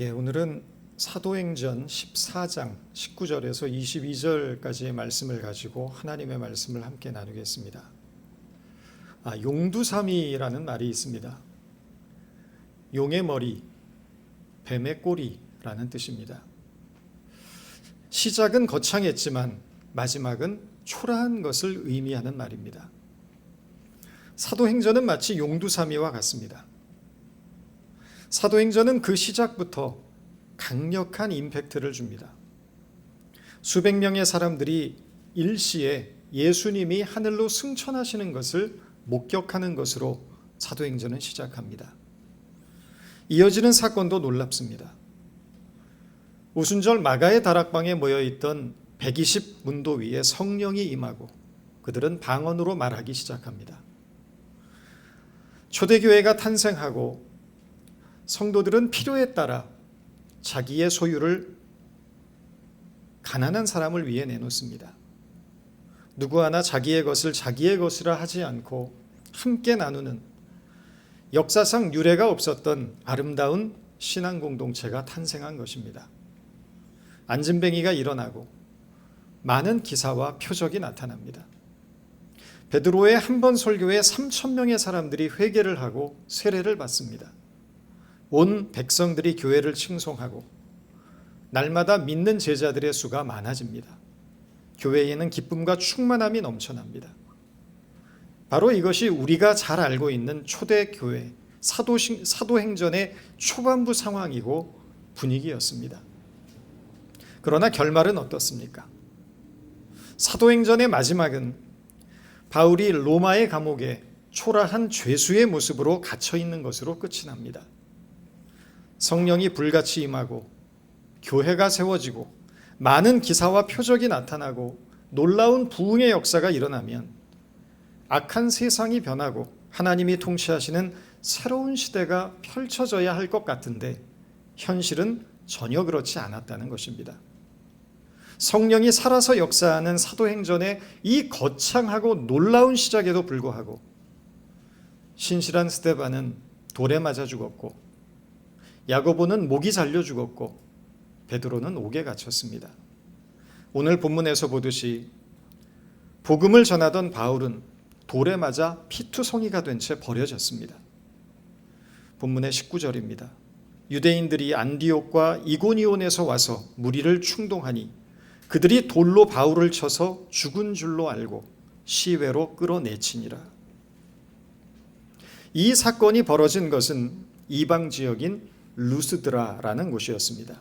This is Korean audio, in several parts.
예, 오늘은 사도행전 14장 19절에서 22절까지의 말씀을 가지고 하나님의 말씀을 함께 나누겠습니다. 아, 용두삼이라는 말이 있습니다. 용의 머리, 뱀의 꼬리라는 뜻입니다. 시작은 거창했지만 마지막은 초라한 것을 의미하는 말입니다. 사도행전은 마치 용두삼이와 같습니다. 사도행전은 그 시작부터 강력한 임팩트를 줍니다. 수백 명의 사람들이 일시에 예수님이 하늘로 승천하시는 것을 목격하는 것으로 사도행전은 시작합니다. 이어지는 사건도 놀랍습니다. 오순절 마가의 다락방에 모여 있던 120 문도 위에 성령이 임하고 그들은 방언으로 말하기 시작합니다. 초대교회가 탄생하고 성도들은 필요에 따라 자기의 소유를 가난한 사람을 위해 내놓습니다. 누구 하나 자기의 것을 자기의 것이라 하지 않고 함께 나누는 역사상 유례가 없었던 아름다운 신앙 공동체가 탄생한 것입니다. 안진뱅이가 일어나고 많은 기사와 표적이 나타납니다. 베드로의 한 번 설교에 3천 명의 사람들이 회개를 하고 세례를 받습니다. 온 백성들이 교회를 칭송하고 날마다 믿는 제자들의 수가 많아집니다. 교회에는 기쁨과 충만함이 넘쳐납니다. 바로 이것이 우리가 잘 알고 있는 초대교회 사도, 사도행전의 초반부 상황이고 분위기였습니다. 그러나 결말은 어떻습니까? 사도행전의 마지막은 바울이 로마의 감옥에 초라한 죄수의 모습으로 갇혀 있는 것으로 끝이 납니다. 성령이 불같이 임하고 교회가 세워지고 많은 기사와 표적이 나타나고 놀라운 부흥의 역사가 일어나면 악한 세상이 변하고 하나님이 통치하시는 새로운 시대가 펼쳐져야 할 것 같은데 현실은 전혀 그렇지 않았다는 것입니다. 성령이 살아서 역사하는 사도행전의 이 거창하고 놀라운 시작에도 불구하고 신실한 스테반은 돌에 맞아 죽었고 야고보는 목이 잘려 죽었고 베드로는 옥에 갇혔습니다. 오늘 본문에서 보듯이 복음을 전하던 바울은 돌에 맞아 피투성이가 된 채 버려졌습니다. 본문의 19절입니다. 유대인들이 안디옥과 이고니온에서 와서 무리를 충동하니 그들이 돌로 바울을 쳐서 죽은 줄로 알고 시외로 끌어내치니라. 이 사건이 벌어진 것은 이방 지역인 루스드라라는 곳이었습니다.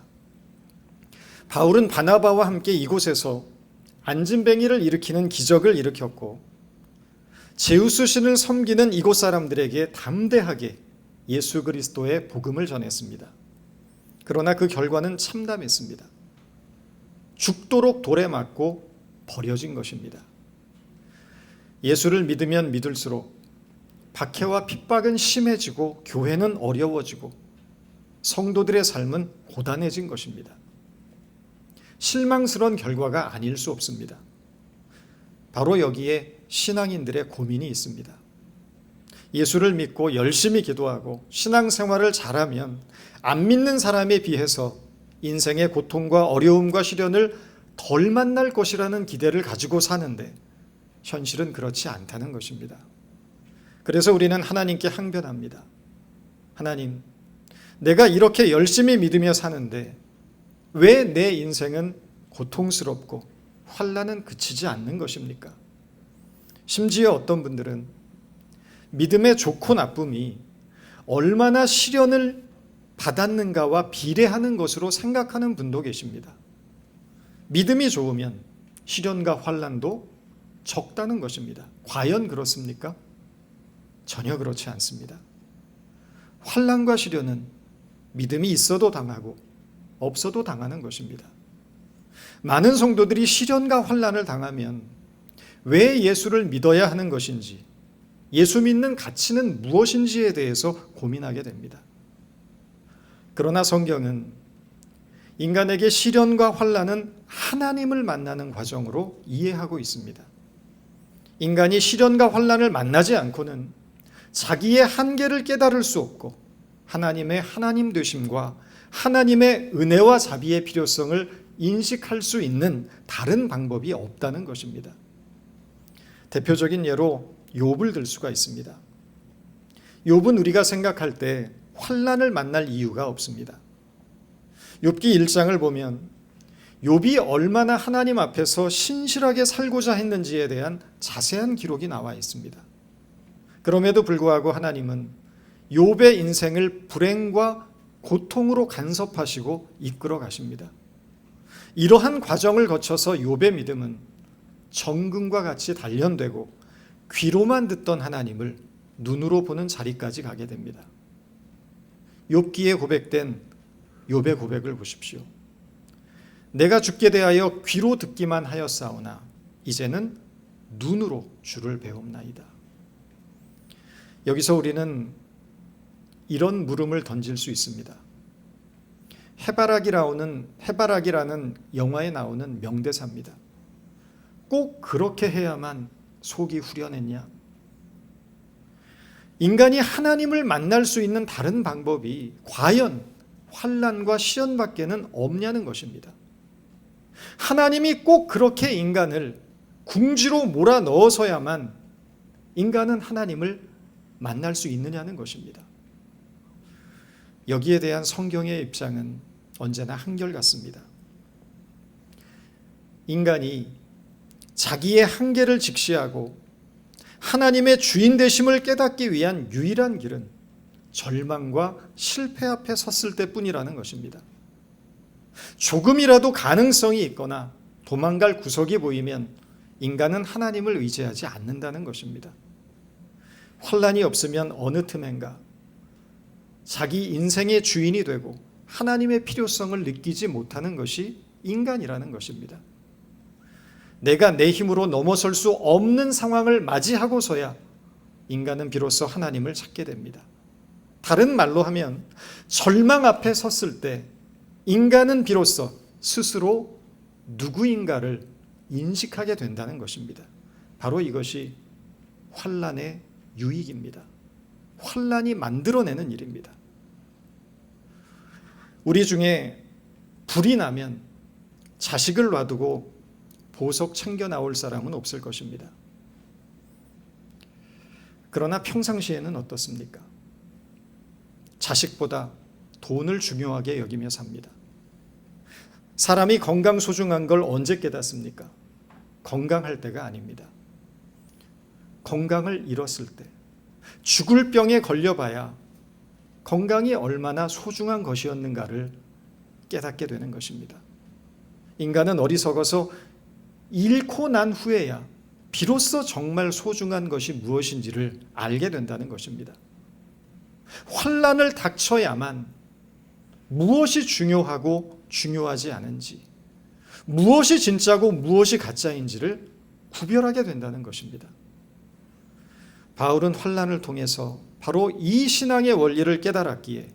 바울은 바나바와 함께 이곳에서 안진뱅이를 일으키는 기적을 일으켰고 제우스 신을 섬기는 이곳 사람들에게 담대하게 예수 그리스도의 복음을 전했습니다. 그러나 그 결과는 참담했습니다. 죽도록 돌에 맞고 버려진 것입니다. 예수를 믿으면 믿을수록 박해와 핍박은 심해지고 교회는 어려워지고 성도들의 삶은 고단해진 것입니다. 실망스러운 결과가 아닐 수 없습니다. 바로 여기에 신앙인들의 고민이 있습니다. 예수를 믿고 열심히 기도하고 신앙생활을 잘하면 안 믿는 사람에 비해서 인생의 고통과 어려움과 시련을 덜 만날 것이라는 기대를 가지고 사는데 현실은 그렇지 않다는 것입니다. 그래서 우리는 하나님께 항변합니다. 하나님, 내가 이렇게 열심히 믿으며 사는데 왜 내 인생은 고통스럽고 환란은 그치지 않는 것입니까? 심지어 어떤 분들은 믿음의 좋고 나쁨이 얼마나 시련을 받았는가와 비례하는 것으로 생각하는 분도 계십니다. 믿음이 좋으면 시련과 환란도 적다는 것입니다. 과연 그렇습니까? 전혀 그렇지 않습니다. 환란과 시련은 믿음이 있어도 당하고 없어도 당하는 것입니다. 많은 성도들이 시련과 환란을 당하면 왜 예수를 믿어야 하는 것인지, 예수 믿는 가치는 무엇인지에 대해서 고민하게 됩니다. 그러나 성경은 인간에게 시련과 환란은 하나님을 만나는 과정으로 이해하고 있습니다. 인간이 시련과 환란을 만나지 않고는 자기의 한계를 깨달을 수 없고 하나님의 하나님 되심과 하나님의 은혜와 자비의 필요성을 인식할 수 있는 다른 방법이 없다는 것입니다. 대표적인 예로 욥을 들 수가 있습니다. 욥은 우리가 생각할 때 환란을 만날 이유가 없습니다. 욥기 1장을 보면 욥이 얼마나 하나님 앞에서 신실하게 살고자 했는지에 대한 자세한 기록이 나와 있습니다. 그럼에도 불구하고 하나님은 욥의 인생을 불행과 고통으로 간섭하시고 이끌어 가십니다. 이러한 과정을 거쳐서 욥의 믿음은 정금과 같이 단련되고 귀로만 듣던 하나님을 눈으로 보는 자리까지 가게 됩니다. 욥기에 고백된 욥의 고백을 보십시오. 내가 죽게 대하여 귀로 듣기만 하였사오나 이제는 눈으로 주를 배움나이다. 여기서 우리는 이런 물음을 던질 수 있습니다. 해바라기라는 해바라기라는 영화에 나오는 명대사입니다. 꼭 그렇게 해야만 속이 후련했냐? 인간이 하나님을 만날 수 있는 다른 방법이 과연 환란과 시련밖에는 없냐는 것입니다. 하나님이 꼭 그렇게 인간을 궁지로 몰아 넣어서야만 인간은 하나님을 만날 수 있느냐는 것입니다. 여기에 대한 성경의 입장은 언제나 한결같습니다. 인간이 자기의 한계를 직시하고 하나님의 주인 되심을 깨닫기 위한 유일한 길은 절망과 실패 앞에 섰을 때뿐이라는 것입니다. 조금이라도 가능성이 있거나 도망갈 구석이 보이면 인간은 하나님을 의지하지 않는다는 것입니다. 환란이 없으면 어느 틈엔가 자기 인생의 주인이 되고 하나님의 필요성을 느끼지 못하는 것이 인간이라는 것입니다. 내가 내 힘으로 넘어설 수 없는 상황을 맞이하고서야 인간은 비로소 하나님을 찾게 됩니다. 다른 말로 하면 절망 앞에 섰을 때 인간은 비로소 스스로 누구인가를 인식하게 된다는 것입니다. 바로 이것이 환란의 유익입니다. 환란이 만들어내는 일입니다. 우리 중에 불이 나면 자식을 놔두고 보석 챙겨 나올 사람은 없을 것입니다. 그러나 평상시에는 어떻습니까? 자식보다 돈을 중요하게 여기며 삽니다. 사람이 건강 소중한 걸 언제 깨닫습니까? 건강할 때가 아닙니다. 건강을 잃었을 때, 죽을 병에 걸려봐야 건강이 얼마나 소중한 것이었는가를 깨닫게 되는 것입니다. 인간은 어리석어서 잃고 난 후에야 비로소 정말 소중한 것이 무엇인지를 알게 된다는 것입니다. 환란을 닥쳐야만 무엇이 중요하고 중요하지 않은지, 무엇이 진짜고 무엇이 가짜인지를 구별하게 된다는 것입니다. 바울은 환란을 통해서 바로 이 신앙의 원리를 깨달았기에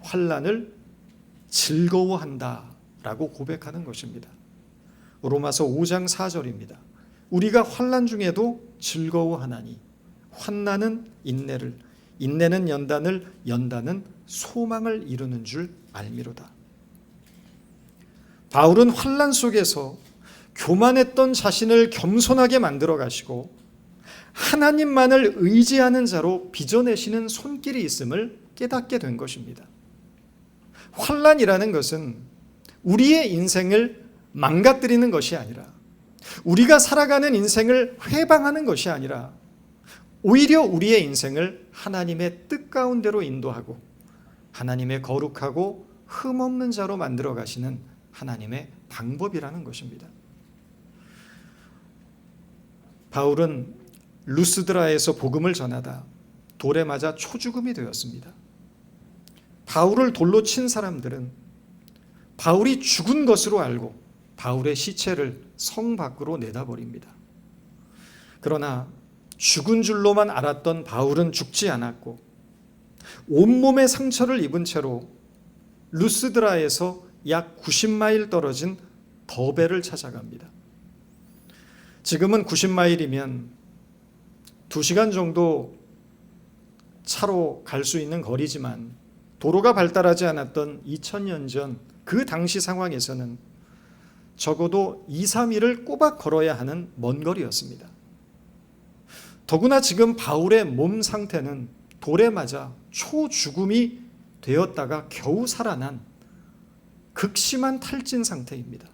환란을 즐거워한다라고 고백하는 것입니다. 로마서 5장 4절입니다. 우리가 환난 중에도 즐거워하나니 환난은 인내를 인내는 연단을 연단은 소망을 이루는 줄 알미로다. 바울은 환란 속에서 교만했던 자신을 겸손하게 만들어 가시고 하나님만을 의지하는 자로 빚어내시는 손길이 있음을 깨닫게 된 것입니다. 환란이라는 것은 우리의 인생을 망가뜨리는 것이 아니라 우리가 살아가는 인생을 회방하는 것이 아니라 오히려 우리의 인생을 하나님의 뜻 가운데로 인도하고 하나님의 거룩하고 흠없는 자로 만들어 가시는 하나님의 방법이라는 것입니다. 바울은 루스드라에서 복음을 전하다 돌에 맞아 초죽음이 되었습니다. 바울을 돌로 친 사람들은 바울이 죽은 것으로 알고 바울의 시체를 성 밖으로 내다버립니다. 그러나 죽은 줄로만 알았던 바울은 죽지 않았고 온몸에 상처를 입은 채로 루스드라에서 약 90마일 떨어진 더베를 찾아갑니다. 지금은 90마일이면 2시간 정도 차로 갈 수 있는 거리지만 도로가 발달하지 않았던 2000년 전 그 당시 상황에서는 적어도 2, 3일을 꼬박 걸어야 하는 먼 거리였습니다. 더구나 지금 바울의 몸 상태는 돌에 맞아 초죽음이 되었다가 겨우 살아난 극심한 탈진 상태입니다.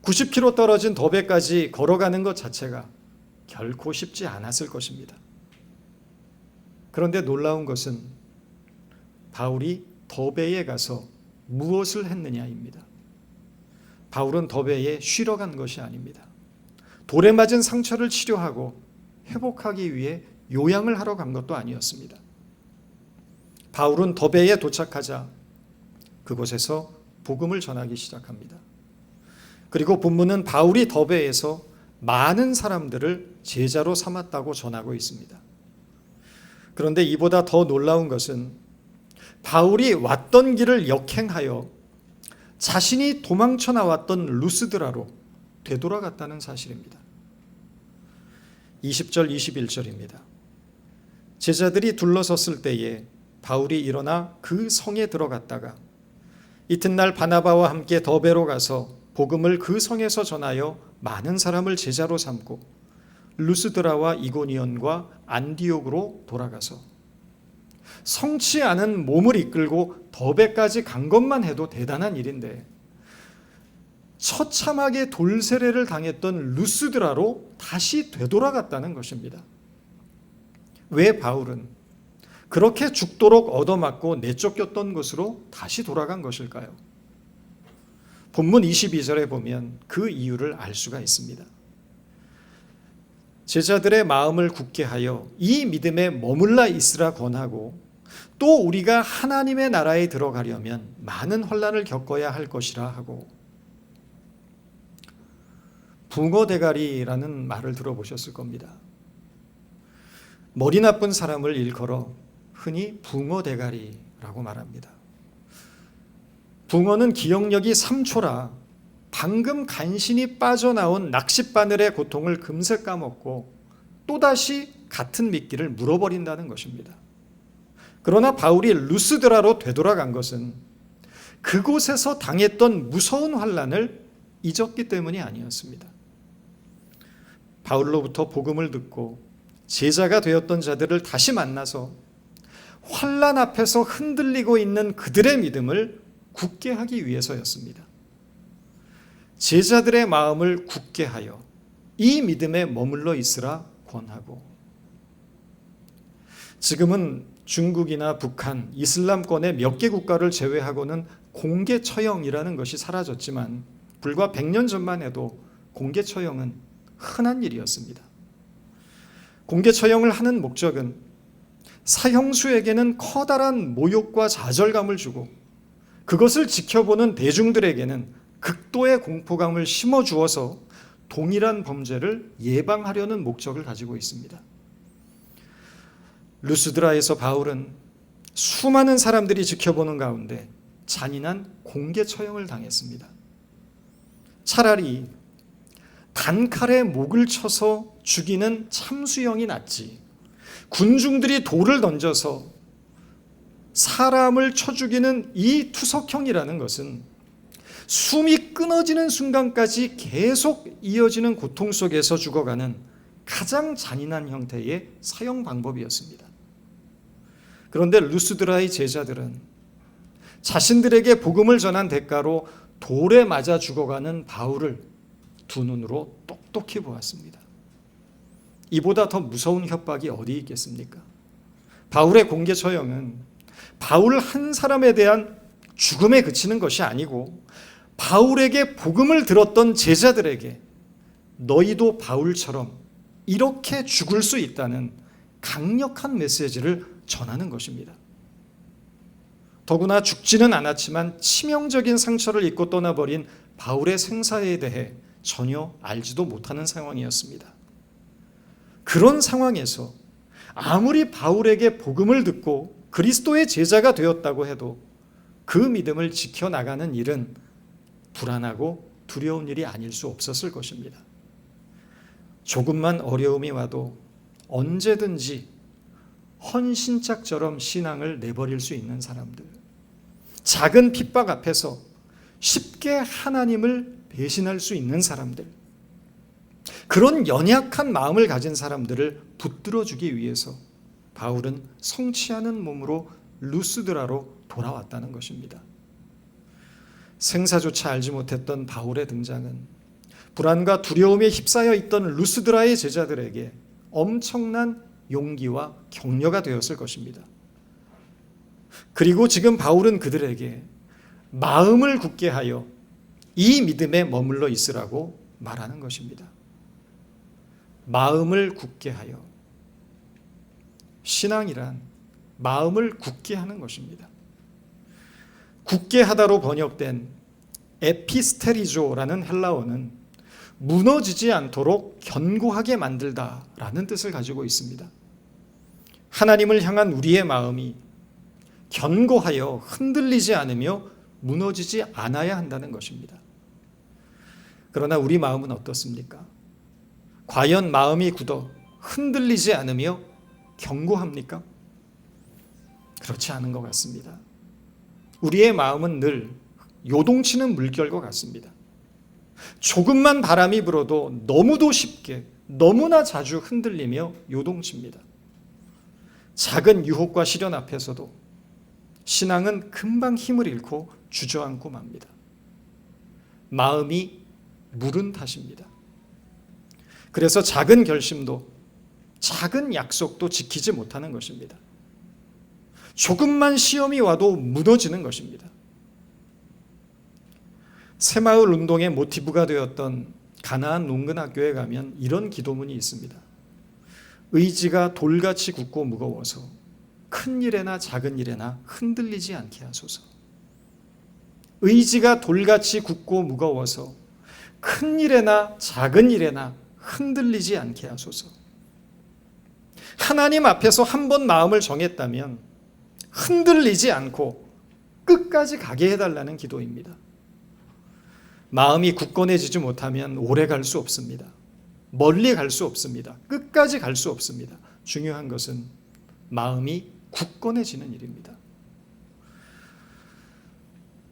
90km 떨어진 더베까지 걸어가는 것 자체가 결코 쉽지 않았을 것입니다. 그런데 놀라운 것은 바울이 더베에 가서 무엇을 했느냐입니다. 바울은 더베에 쉬러 간 것이 아닙니다. 돌에 맞은 상처를 치료하고 회복하기 위해 요양을 하러 간 것도 아니었습니다. 바울은 더베에 도착하자 그곳에서 복음을 전하기 시작합니다. 그리고 본문은 바울이 더베에서 많은 사람들을 제자로 삼았다고 전하고 있습니다. 그런데 이보다 더 놀라운 것은 바울이 왔던 길을 역행하여 자신이 도망쳐 나왔던 루스드라로 되돌아갔다는 사실입니다. 20절 21절입니다. 제자들이 둘러섰을 때에 바울이 일어나 그 성에 들어갔다가 이튿날 바나바와 함께 더베로 가서 복음을 그 성에서 전하여 많은 사람을 제자로 삼고 루스드라와 이고니온과 안디옥으로 돌아가서 성치 않은 몸을 이끌고 더베까지 간 것만 해도 대단한 일인데 처참하게 돌세례를 당했던 루스드라로 다시 되돌아갔다는 것입니다. 왜 바울은 그렇게 죽도록 얻어맞고 내쫓겼던 곳으로 다시 돌아간 것일까요? 본문 22절에 보면 그 이유를 알 수가 있습니다. 제자들의 마음을 굳게 하여 이 믿음에 머물러 있으라 권하고 또 우리가 하나님의 나라에 들어가려면 많은 혼란을 겪어야 할 것이라 하고 붕어 대가리라는 말을 들어보셨을 겁니다. 머리 나쁜 사람을 일컬어 흔히 붕어 대가리라고 말합니다. 붕어는 기억력이 3초라 방금 간신히 빠져나온 낚싯바늘의 고통을 금세 까먹고 또다시 같은 미끼를 물어버린다는 것입니다. 그러나 바울이 루스드라로 되돌아간 것은 그곳에서 당했던 무서운 환란을 잊었기 때문이 아니었습니다. 바울로부터 복음을 듣고 제자가 되었던 자들을 다시 만나서 환란 앞에서 흔들리고 있는 그들의 믿음을 굳게 하기 위해서였습니다. 제자들의 마음을 굳게 하여 이 믿음에 머물러 있으라 권하고 지금은 중국이나 북한, 이슬람권의 몇 개 국가를 제외하고는 공개 처형이라는 것이 사라졌지만 불과 100년 전만 해도 공개 처형은 흔한 일이었습니다. 공개 처형을 하는 목적은 사형수에게는 커다란 모욕과 좌절감을 주고 그것을 지켜보는 대중들에게는 극도의 공포감을 심어 주어서 동일한 범죄를 예방하려는 목적을 가지고 있습니다. 루스드라에서 바울은 수많은 사람들이 지켜보는 가운데 잔인한 공개 처형을 당했습니다. 차라리 단칼에 목을 쳐서 죽이는 참수형이 낫지. 군중들이 돌을 던져서 사람을 쳐 죽이는 이 투석형이라는 것은 숨이 끊어지는 순간까지 계속 이어지는 고통 속에서 죽어가는 가장 잔인한 형태의 사형 방법이었습니다. 그런데 루스드라의 제자들은 자신들에게 복음을 전한 대가로 돌에 맞아 죽어가는 바울을 두 눈으로 똑똑히 보았습니다. 이보다 더 무서운 협박이 어디 있겠습니까? 바울의 공개 처형은 바울 한 사람에 대한 죽음에 그치는 것이 아니고 바울에게 복음을 들었던 제자들에게 너희도 바울처럼 이렇게 죽을 수 있다는 강력한 메시지를 전하는 것입니다. 더구나 죽지는 않았지만 치명적인 상처를 입고 떠나버린 바울의 생사에 대해 전혀 알지도 못하는 상황이었습니다. 그런 상황에서 아무리 바울에게 복음을 듣고 그리스도의 제자가 되었다고 해도 그 믿음을 지켜나가는 일은 불안하고 두려운 일이 아닐 수 없었을 것입니다. 조금만 어려움이 와도 언제든지 헌신짝처럼 신앙을 내버릴 수 있는 사람들. 작은 핍박 앞에서 쉽게 하나님을 배신할 수 있는 사람들. 그런 연약한 마음을 가진 사람들을 붙들어 주기 위해서 바울은 성취하는 몸으로 루스드라로 돌아왔다는 것입니다. 생사조차 알지 못했던 바울의 등장은 불안과 두려움에 휩싸여 있던 루스드라의 제자들에게 엄청난 용기와 격려가 되었을 것입니다. 그리고 지금 바울은 그들에게 마음을 굳게 하여 이 믿음에 머물러 있으라고 말하는 것입니다. 마음을 굳게 하여 신앙이란 마음을 굳게 하는 것입니다. 굳게 하다로 번역된 에피스테리조라는 헬라어는 무너지지 않도록 견고하게 만들다라는 뜻을 가지고 있습니다. 하나님을 향한 우리의 마음이 견고하여 흔들리지 않으며 무너지지 않아야 한다는 것입니다. 그러나 우리 마음은 어떻습니까? 과연 마음이 굳어 흔들리지 않으며 견고합니까? 그렇지 않은 것 같습니다. 우리의 마음은 늘 요동치는 물결과 같습니다. 조금만 바람이 불어도 너무도 쉽게, 너무나 자주 흔들리며 요동칩니다. 작은 유혹과 시련 앞에서도 신앙은 금방 힘을 잃고 주저앉고 맙니다. 마음이 물은 탓입니다. 그래서 작은 결심도 작은 약속도 지키지 못하는 것입니다. 조금만 시험이 와도 무너지는 것입니다. 새마을 운동의 모티브가 되었던 가나안 농근학교에 가면 이런 기도문이 있습니다. 의지가 돌같이 굳고 무거워서 큰 일에나 작은 일에나 흔들리지 않게 하소서. 의지가 돌같이 굳고 무거워서 큰 일에나 작은 일에나 흔들리지 않게 하소서. 하나님 앞에서 한 번 마음을 정했다면 흔들리지 않고 끝까지 가게 해달라는 기도입니다. 마음이 굳건해지지 못하면 오래 갈 수 없습니다. 멀리 갈 수 없습니다. 끝까지 갈 수 없습니다. 중요한 것은 마음이 굳건해지는 일입니다.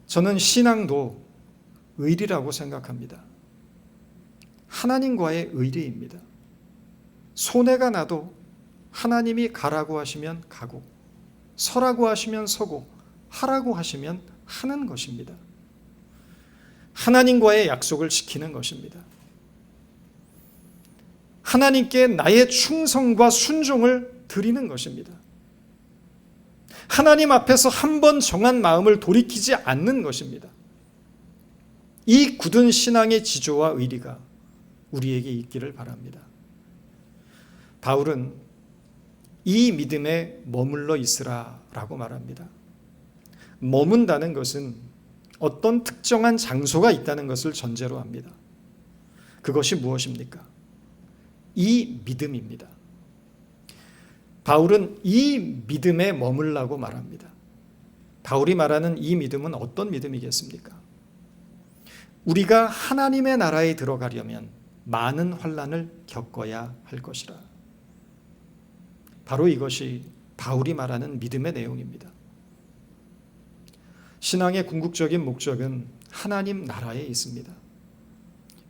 저는 신앙도 의리라고 생각합니다. 하나님과의 의리입니다. 손해가 나도 하나님이 가라고 하시면 가고, 서라고 하시면 서고, 하라고 하시면 하는 것입니다. 하나님과의 약속을 지키는 것입니다. 하나님께 나의 충성과 순종을 드리는 것입니다. 하나님 앞에서 한 번 정한 마음을 돌이키지 않는 것입니다. 이 굳은 신앙의 지조와 의리가 우리에게 있기를 바랍니다. 바울은 이 믿음에 머물러 있으라 라고 말합니다. 머문다는 것은 어떤 특정한 장소가 있다는 것을 전제로 합니다. 그것이 무엇입니까? 이 믿음입니다. 바울은 이 믿음에 머물라고 말합니다. 바울이 말하는 이 믿음은 어떤 믿음이겠습니까? 우리가 하나님의 나라에 들어가려면 많은 환란을 겪어야 할 것이라. 바로 이것이 바울이 말하는 믿음의 내용입니다. 신앙의 궁극적인 목적은 하나님 나라에 있습니다.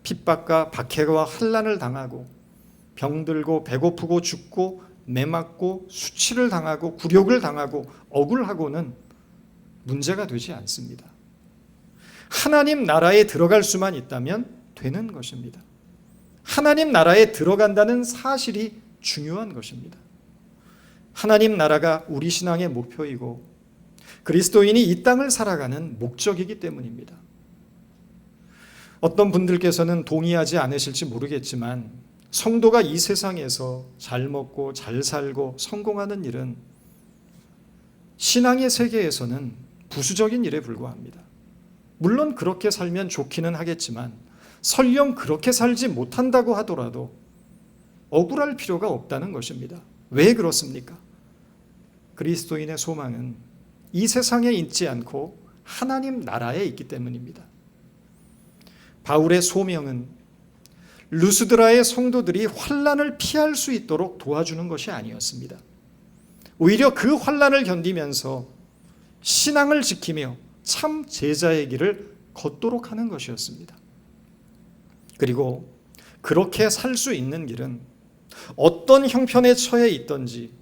핍박과 박해와 환란을 당하고 병들고 배고프고 죽고 매맞고 수치를 당하고 굴욕을 당하고 억울하고는 문제가 되지 않습니다. 하나님 나라에 들어갈 수만 있다면 되는 것입니다. 하나님 나라에 들어간다는 사실이 중요한 것입니다. 하나님 나라가 우리 신앙의 목표이고 그리스도인이 이 땅을 살아가는 목적이기 때문입니다. 어떤 분들께서는 동의하지 않으실지 모르겠지만 성도가 이 세상에서 잘 먹고 잘 살고 성공하는 일은 신앙의 세계에서는 부수적인 일에 불과합니다. 물론 그렇게 살면 좋기는 하겠지만 설령 그렇게 살지 못한다고 하더라도 억울할 필요가 없다는 것입니다. 왜 그렇습니까? 그리스도인의 소망은 이 세상에 있지 않고 하나님 나라에 있기 때문입니다. 바울의 소명은 루스드라의 성도들이 환란을 피할 수 있도록 도와주는 것이 아니었습니다. 오히려 그 환란을 견디면서 신앙을 지키며 참 제자의 길을 걷도록 하는 것이었습니다. 그리고 그렇게 살 수 있는 길은 어떤 형편에 처해 있던지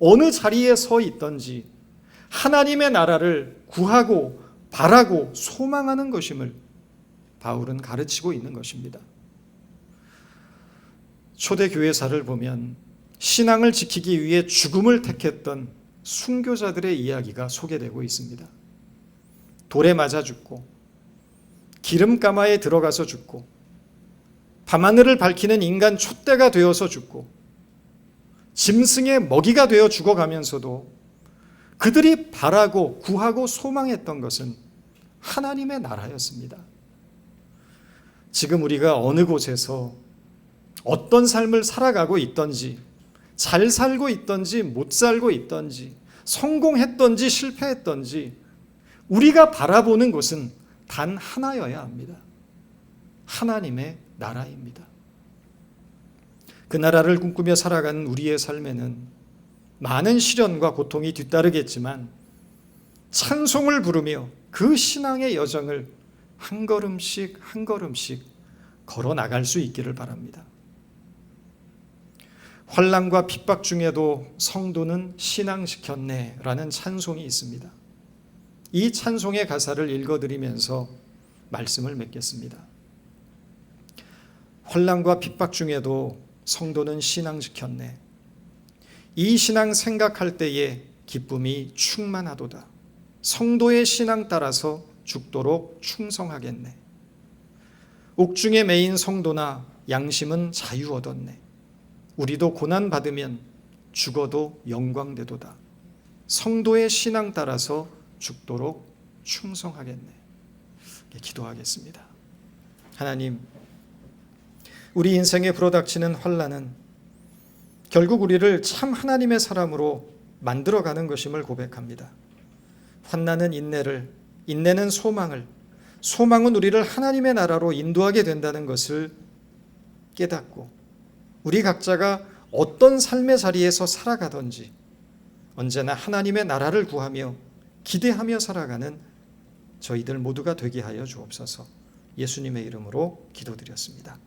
어느 자리에 서 있던지 하나님의 나라를 구하고 바라고 소망하는 것임을 바울은 가르치고 있는 것입니다. 초대 교회사를 보면 신앙을 지키기 위해 죽음을 택했던 순교자들의 이야기가 소개되고 있습니다. 돌에 맞아 죽고 기름가마에 들어가서 죽고 밤하늘을 밝히는 인간 촛대가 되어서 죽고 짐승의 먹이가 되어 죽어가면서도 그들이 바라고 구하고 소망했던 것은 하나님의 나라였습니다. 지금 우리가 어느 곳에서 어떤 삶을 살아가고 있던지, 잘 살고 있던지, 못 살고 있던지, 성공했던지, 실패했던지, 우리가 바라보는 곳은 단 하나여야 합니다. 하나님의 나라입니다. 그 나라를 꿈꾸며 살아가는 우리의 삶에는 많은 시련과 고통이 뒤따르겠지만 찬송을 부르며 그 신앙의 여정을 한 걸음씩 한 걸음씩 걸어 나갈 수 있기를 바랍니다. 환란과 핍박 중에도 성도는 신앙시켰네라는 찬송이 있습니다. 이 찬송의 가사를 읽어드리면서 말씀을 맺겠습니다. 환란과 핍박 중에도 성도는 신앙시켰네. 이 신앙 생각할 때에 기쁨이 충만하도다. 성도의 신앙 따라서 죽도록 충성하겠네. 옥중에 매인 성도나 양심은 자유 얻었네. 우리도 고난 받으면 죽어도 영광되도다. 성도의 신앙 따라서 죽도록 충성하겠네. 기도하겠습니다. 하나님, 우리 인생에 불어닥치는 환란은 결국 우리를 참 하나님의 사람으로 만들어가는 것임을 고백합니다. 환난은 인내를, 인내는 소망을, 소망은 우리를 하나님의 나라로 인도하게 된다는 것을 깨닫고 우리 각자가 어떤 삶의 자리에서 살아가든지 언제나 하나님의 나라를 구하며 기대하며 살아가는 저희들 모두가 되게 하여 주옵소서. 예수님의 이름으로 기도드렸습니다.